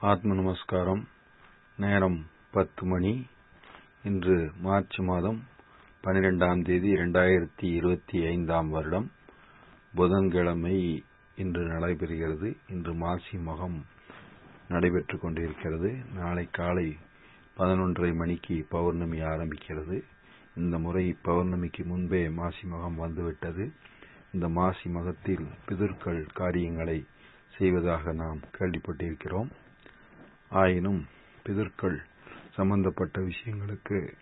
ஆத்ம நமஸ்காரம் நேரம் பத்து மணி. இன்று மார்ச் மாதம் பனிரெண்டாம் தேதி இரண்டாயிரத்தி இருபத்தி ஐந்தாம் வருடம். புதன்கிழமை இன்று நடைபெறுகிறது. இன்று மாசி மகம் நடைபெற்றுக் கொண்டிருக்கிறது. நாளை காலை பதினொன்றரை மணிக்கு பௌர்ணமி ஆரம்பிக்கிறது. இந்த முறை பௌர்ணமிக்கு முன்பே மாசி மகம் வந்துவிட்டது. இந்த மாசி மகத்தில் பிதர்கள் காரியங்களை செய்வதாக நாம் கேள்விப்பட்டிருக்கிறோம். ஆயினும் பிதற்கள் சம்பந்தப்பட்ட விஷயங்களுக்கு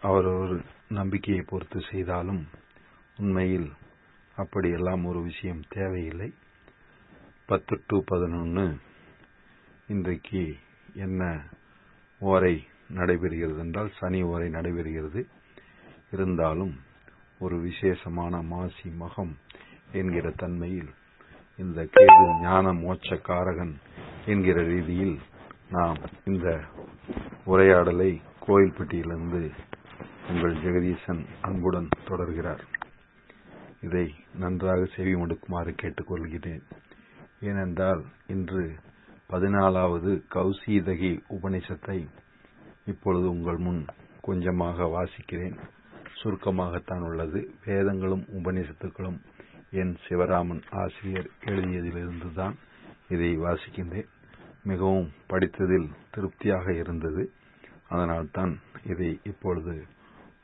அவரவர் நம்பிக்கையை பொறுத்து செய்தாலும் உண்மையில் அப்படியெல்லாம் ஒரு விஷயம் தேவையில்லை. பத்து டு பதினொன்று இன்றைக்கு என்ன ஓரை நடைபெறுகிறது என்றால் சனி ஓரை நடைபெறுகிறது. இருந்தாலும் ஒரு விசேஷமான மாசி மகம் என்கிற தன்மையில் இந்த கேது ஞான மோட்ச காரகன் என்கிற ரீதியில் நாம் இந்த உரையாடலை கோயில்பட்டியிலிருந்து உங்கள் ஜெகதீசன் அன்புடன் தொடர்கிறார். இதை நன்றாக செவி மடுக்குமாறு கேட்டுக்கொள்கிறேன். ஏனென்றால் இன்று பதினாலாவது கௌசீதகி உபனிஷத்தை இப்பொழுது உங்கள் முன் கொஞ்சமாக வாசிக்கிறேன். சுருக்கமாகத்தான் உள்ளது. வேதங்களும் உபநிஷத்துக்களும் என் சிவராமன் ஆசிரியர் எழுதியதிலிருந்துதான் இதை வாசிக்கின்றேன். மிகவும் படித்ததில் திருப்தியாக இருந்தது. அதனால்தான் இதை இப்பொழுது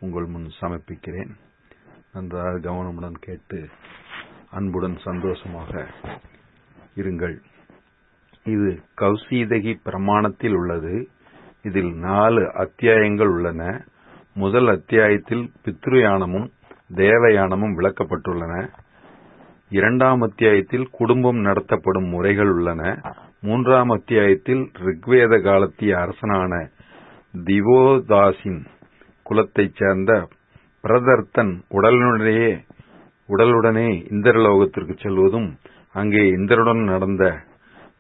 உங்கள் முன் சமர்ப்பிக்கிறேன். நன்றாக கவனமுடன் கேட்டு அன்புடன் சந்தோஷமாக இருங்கள். இது கௌசீதகி பிரமாணத்தில் உள்ளது. இதில் நாலு அத்தியாயங்கள் உள்ளன. முதல் அத்தியாயத்தில் பித்ருயானமும் தேவயானமும் விளக்கப்பட்டுள்ளன. இரண்டாம் அத்தியாயத்தில் குடும்பம் நடத்தப்படும் முறைகள் உள்ளன. மூன்றாம் அத்தியாயத்தில் ரிக்வேத காலத்திய அரசனான திவோதாசின் குலத்தைச் சேர்ந்த பிரதர்த்தன் உடலுடனேயே உடலுடனே இந்திரலோகத்திற்கு செல்வதும் அங்கே இந்திரனுடன் நடந்த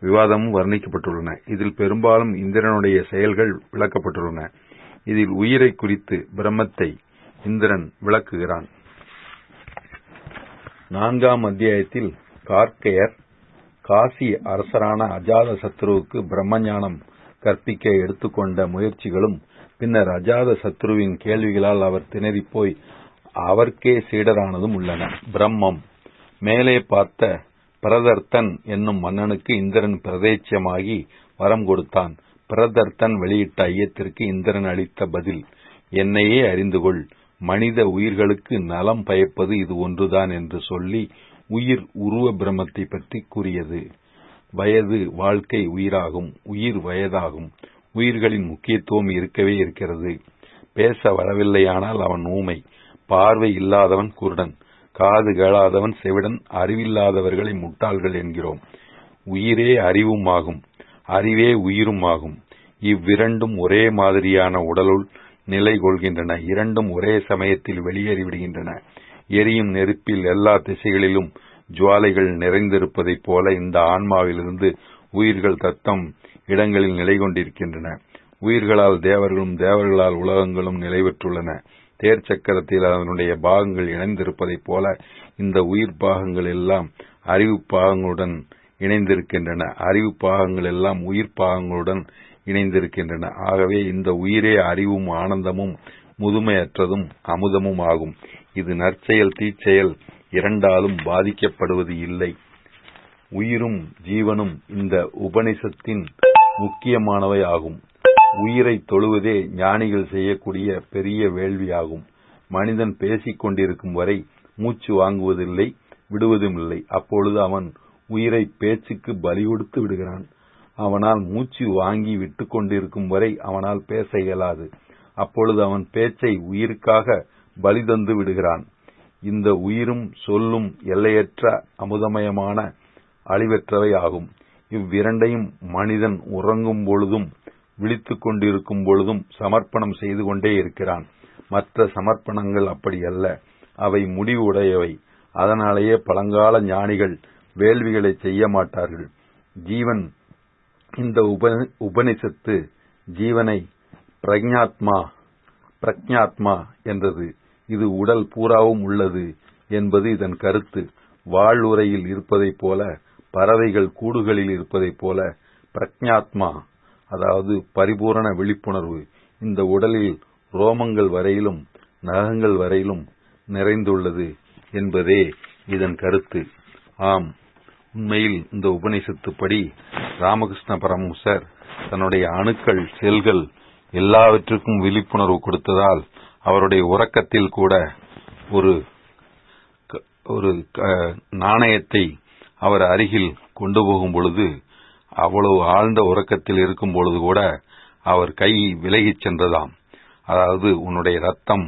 விவாதமும் வர்ணிக்கப்பட்டுள்ளன. இதில் பெரும்பாலும் இந்திரனுடைய செயல்கள் விளக்கப்பட்டுள்ளன. இதில் உயிரை குறித்து பிரம்மத்தை இந்திரன் விளக்குகிறான். நான்காம் அத்தியாயத்தில் கார்க்கையர் காசி அரசரான அஜாத சத்ருவுக்கு பிரம்மஞானம் கற்பிக்க எடுத்துக்கொண்ட முயற்சிகளும் பின்னர் அஜாத சத்ருவின் கேள்விகளால் அவர் திணறிப்போய் அவர்க்கே சீடரானதும் உள்ளன. பிரம்மம். மேலே பார்த்த பிரதர்த்தன் என்னும் மன்னனுக்கு இந்திரன் பிரதேச்சமாகி வரம் கொடுத்தான். பிரதர்த்தன் வெளியிட்ட ஐயத்திற்கு இந்திரன் அளித்த பதில் என்னையே அறிந்து கொள் மனித உயிர்களுக்கு நலம் பயப்பது இது ஒன்றுதான் என்று சொல்லி உயிர் உருவ பிரமத்தை பற்றி கூறியது. வயது வாழ்க்கை உயிராகும். உயிர் வயதாகும். உயிர்களின் முக்கியத்துவம் இருக்கவே இருக்கிறது. பேச வரவில்லையானால் அவன் ஊமை. பார்வை இல்லாதவன் குருடன். காது கேளாதவன் செவிடன். அறிவில்லாதவர்களை முட்டாள்கள் என்கிறோம். உயிரே அறிவும் ஆகும் அறிவே உயிரும் ஆகும் இவ்விரண்டும் ஒரே மாதிரியான உடலுள் நிலை கொள்கின்றன இரண்டும் ஒரே சமயத்தில் வெளியேறிவிடுகின்றன. எரியும் நெருப்பில் எல்லா திசைகளிலும் ஜுவாலைகள் நிறைந்திருப்பதைப் போல இந்த ஆன்மாவிலிருந்து உயிர்கள் தத்தம் இடங்களில் நிலை கொண்டிருக்கின்றன. உயிர்களால் தேவர்களும் தேவர்களால் உலகங்களும் நிலை பெற்றுள்ளன. தேர் சக்கரத்தில் அதனுடைய பாகங்கள் இணைந்திருப்பதைப் போல இந்த உயிர் பாகங்கள் எல்லாம் அறிவு பாகங்களுடன் இணைந்திருக்கின்றன. அறிவு பாகங்கள் எல்லாம் உயிர் பாகங்களுடன் இணைந்திருக்கின்றன. ஆகவே இந்த உயிரே அறிவும் ஆனந்தமும் முதுமையற்றதும் அமுதமும் ஆகும் இது நற்செயல் தீச்செயல் இரண்டாலும் பாதிக்கப்படுவது இல்லை. உயிரும் ஜீவனும் இந்த உபனிஷத்தின் முக்கியமானவை ஆகும் உயிரை தொழுவதே ஞானிகள் செய்யக்கூடிய பெரிய வேள்வியாகும். மனிதன் பேசிக் கொண்டிருக்கும் வரை மூச்சு வாங்குவதில்லை விடுவதும் இல்லை. அப்பொழுது அவன் உயிரை பேச்சுக்கு பலி கொடுத்து விடுகிறான். அவனால் மூச்சு வாங்கி விட்டு கொண்டிருக்கும் வரை அவனால் பேச இயலாது. அப்பொழுது அவன் பேச்சை உயிருக்காக பலி தந்து விடுகிறான். இந்த உயிரும் சொல்லும் எல்லையற்ற அமுதமயமான அழிவற்றவை ஆகும். இவ்விரண்டையும் மனிதன் உறங்கும் பொழுதும் விழித்துக் கொண்டிருக்கும் பொழுதும் சமர்ப்பணம் செய்து கொண்டே இருக்கிறான். மற்ற சமர்ப்பணங்கள் அப்படி அல்ல. அவை முடிவு உடையவை அதனாலேயே பழங்கால ஞானிகள் வேள்விகளை செய்ய மாட்டார்கள். ஜீவன் இந்த உபனிஷத்து ஜீவனை பிரஜாத்மா பிரக்ஞாத்மா என்றது. இது உடல் பூராவும் உள்ளது என்பது இதன் கருத்து. வாழ்வுரையில் இருப்பதைப் போல பறவைகள் கூடுகளில் இருப்பதைப் போல பிரக்ஞாத்மா அதாவது பரிபூரண விழிப்புணர்வு இந்த உடலில் ரோமங்கள் வரையிலும் நகங்கள் வரையிலும் நிறைந்துள்ளது என்பதே இதன் கருத்து. ஆம். உண்மையில் இந்த உபநிஷத்துப்படி ராமகிருஷ்ண பரமஹம்சர் தன்னுடைய அணுக்கள் செல்கள் எல்லாவற்றுக்கும் விழிப்புணர்வு கொடுத்ததால் அவருடைய உறக்கத்தில் கூட ஒரு ஒரு நாணயத்தை அவர் அருகில் கொண்டு போகும் பொழுது அவ்வளவு ஆழ்ந்த உறக்கத்தில் இருக்கும் பொழுது கூட அவர் கை விலகிச் சென்றதாம். அதாவது உன்னுடைய ரத்தம்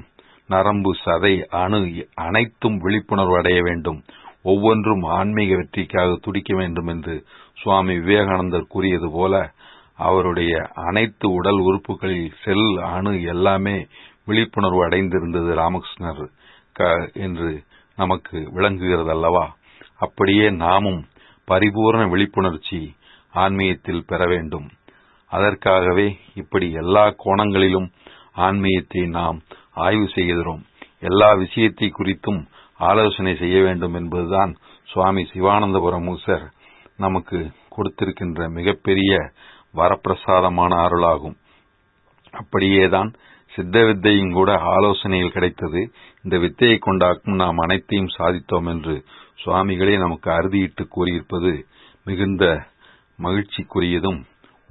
நரம்பு சதை அணு அனைத்தும் விழிப்புணர்வு அடைய வேண்டும். ஒவ்வொன்றும் ஆன்மீக வெற்றிக்காக துடிக்க வேண்டும் என்று சுவாமி விவேகானந்தர் கூறியது போல அவருடைய அனைத்து உடல் உறுப்புகளில் செல் அணு எல்லாமே விழிப்புணர்வு அடைந்திருந்தது ராமகிருஷ்ணர் என்று நமக்கு விளங்குகிறது அல்லவா அப்படியே நாமும் பரிபூர்ண விழிப்புணர்ச்சி ஆன்மீகத்தில் பெற வேண்டும். அதற்காகவே இப்படி எல்லா கோணங்களிலும் ஆன்மீகத்தை நாம் ஆய்வு செய்கிறோம். எல்லா விஷயத்தை குறித்தும் ஆலோசனை செய்ய வேண்டும் என்பதுதான் சுவாமி சிவானந்தபுரம் மூசர் நமக்கு கொடுத்திருக்கின்ற மிகப்பெரிய வரப்பிரசாதமான அருளாகும். அப்படியேதான் சித்த வித்தையும் கூட ஆலோசனையில் கிடைத்தது. இந்த வித்தையை கொண்டாக்கும் நாம் அனைத்தையும் சாதித்தோம் என்று சுவாமிகளே நமக்கு அறுதியிட்டு கூறியிருப்பது மிகுந்த மகிழ்ச்சிக்குரியதும்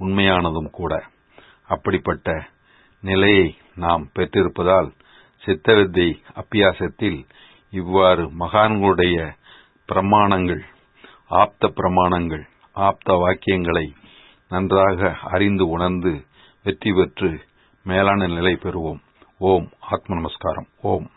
உண்மையானதும் கூட. அப்படிப்பட்ட நிலையை நாம் பெற்றிருப்பதால் சித்த வித்தை அப்பியாசத்தில் இவ்வாறு மகான்களுடைய பிரமாணங்கள் ஆப்த பிரமாணங்கள் ஆப்த வாக்கியங்களை நன்றாக அறிந்து உணர்ந்து வெற்றி பெற்று மேலான நிலை பெறுவோம். ஓம். ஆத்ம நமஸ்காரம். ஓம்.